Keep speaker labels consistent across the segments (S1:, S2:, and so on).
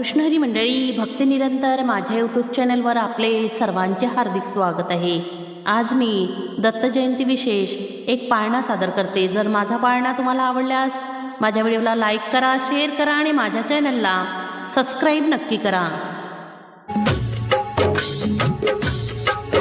S1: कृष्णहरी मंडळी भक्ती निरंतर माझ्या यूट्यूब चॅनलवर आपले सर्वांचे हार्दिक स्वागत आहे. आज मी दत्त जयंती विशेष एक पाळणा सादर करते. जर माझा पाळणा तुम्हाला आवडल्यास माझ्या व्हिडिओला लाईक करा शेअर करा आणि माझ्या चॅनलला सबस्क्राईब नक्की करा.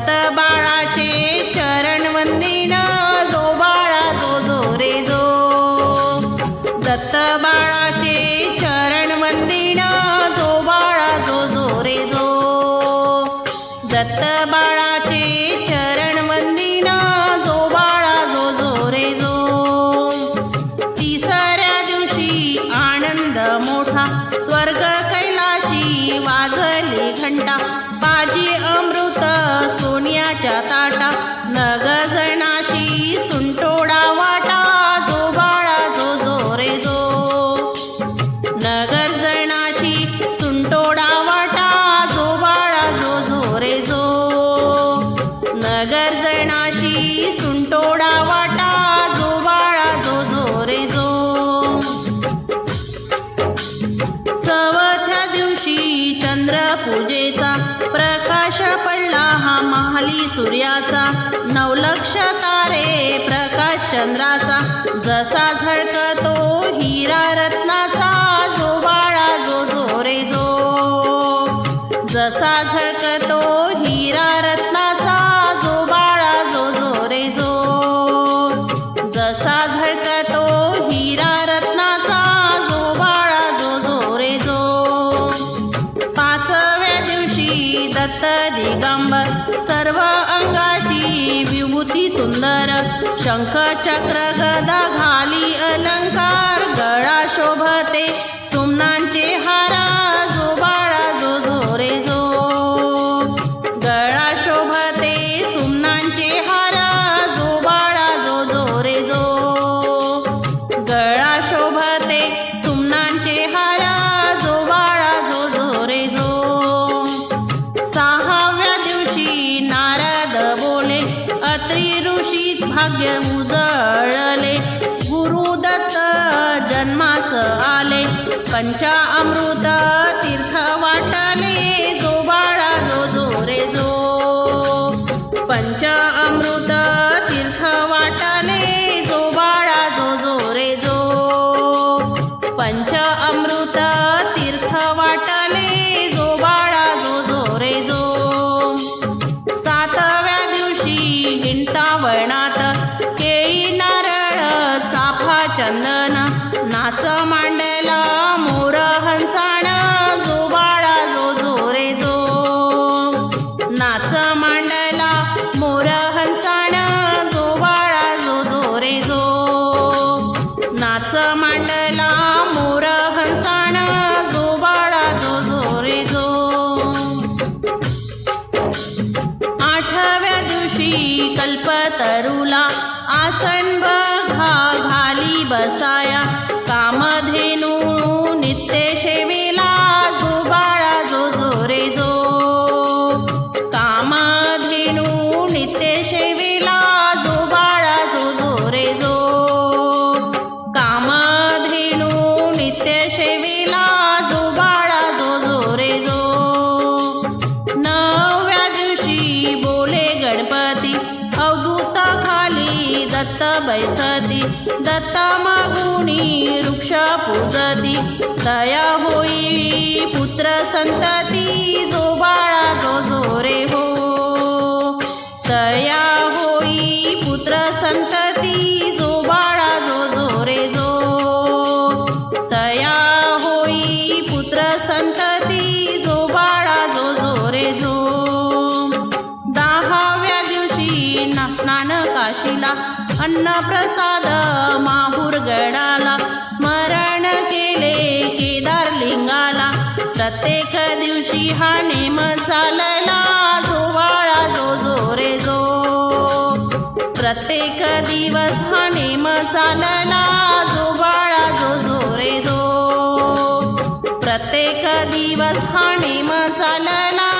S1: दत्त बाळाचे चरण वंदिना जो बाळा जो जो रे जो. दत्त महाली सूर्याचा नवलक्ष तारे प्रकाश चंद्राचा. जसा झळकतो हिरा रत्नाचा जो बाळा जो जो रे जो. जसा झळकतो हिरा रत्नाचा जो बाळा जो जो रे जो. जसा झळकतो हिरा अंगाशी विभूती सुंदर शंख चक्र गदा घाली अलंकार गळा शोभते चुमनांचे हारा जो बाळा जो जो जो. गळा शोभते सुमनांचे हारा जो बाळा जो जो जो. गळा शोभते सुमनांचे हारा ऋषी भाग्य उजळले गुरुदत्त जन्मास आले. पंचा अमृत तीर्थ वाटा चंदन नाच मांडला. दत्त बैसती दत्ता मागुणी वृक्ष पूजती दया होई पुत्र संतती जो ना स्नान काशीला अन्न प्रसाद माहूर गडाला स्मरण केले केदार लिंगाला प्रत्येक दिवशी हा नेम चालला जोवाळा जो जो रे जो. प्रत्येक दिवस हा नेम चालला जो बाळा जो जो रे जो. प्रत्येक दिवस हा नेम चालला